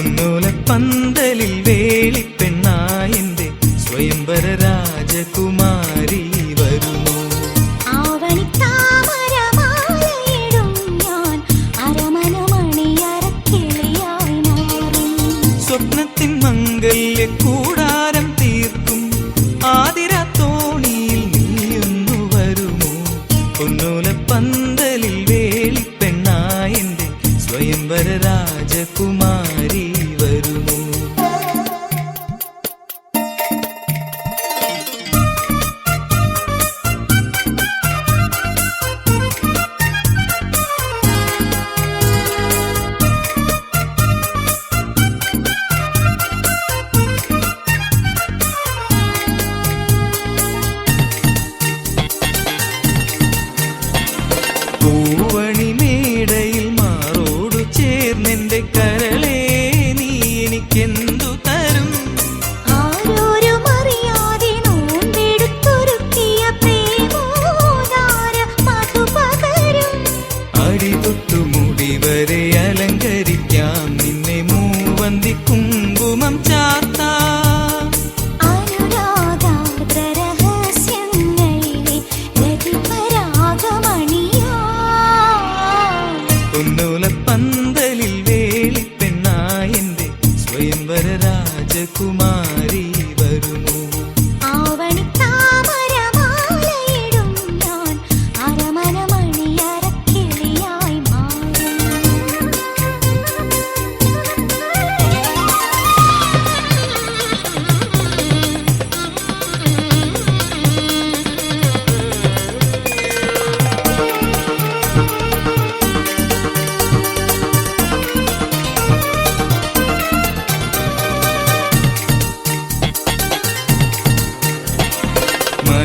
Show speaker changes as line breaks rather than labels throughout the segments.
പൊന്നോലപ്പന്തലിൽ വേളിപ്പെണ്ണായന്റെ സ്വയംവര രാജകുമാരി വരുന്നു സ്വപ്നത്തിൻ മംഗല്യ രാജകുമാരി വരുമോ അടിതൊട്ടു മുടി വരെ അലങ്കരിക്കാം. നിന്നെ മൂവന്തി കുങ്കുമം ചാർത്താം. പൊന്നോലപ്പന്തലിൽ വേളിപ്പെണ്ണായന്റെ സ്വയംവര രാജകുമാരി വരുന്നു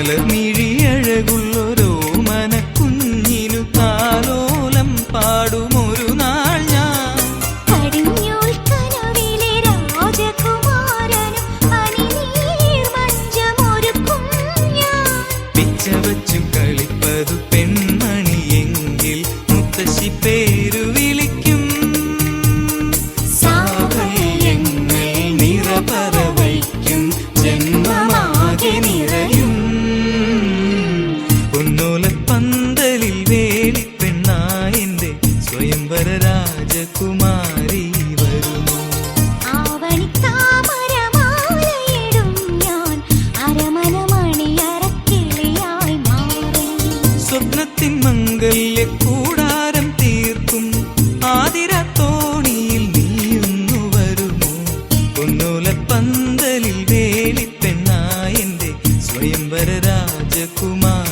മലർമിഴിയഴകുള്ളൊരോ മനക്കുഞ്ഞിനു താലോലം പാടുമൊരു നാൾ ഞാൻ. പിച്ച വച്ചു കളിപ്പതു പെൺമണിയെങ്കിൽ മുത്തശ്ശി പേരു വിളിക്കും. ജന്മമാകെ നിറയും. പന്തലിൽ വേളിപ്പെണ്ണായന്റെ സ്വയംവര രാജകുമാർ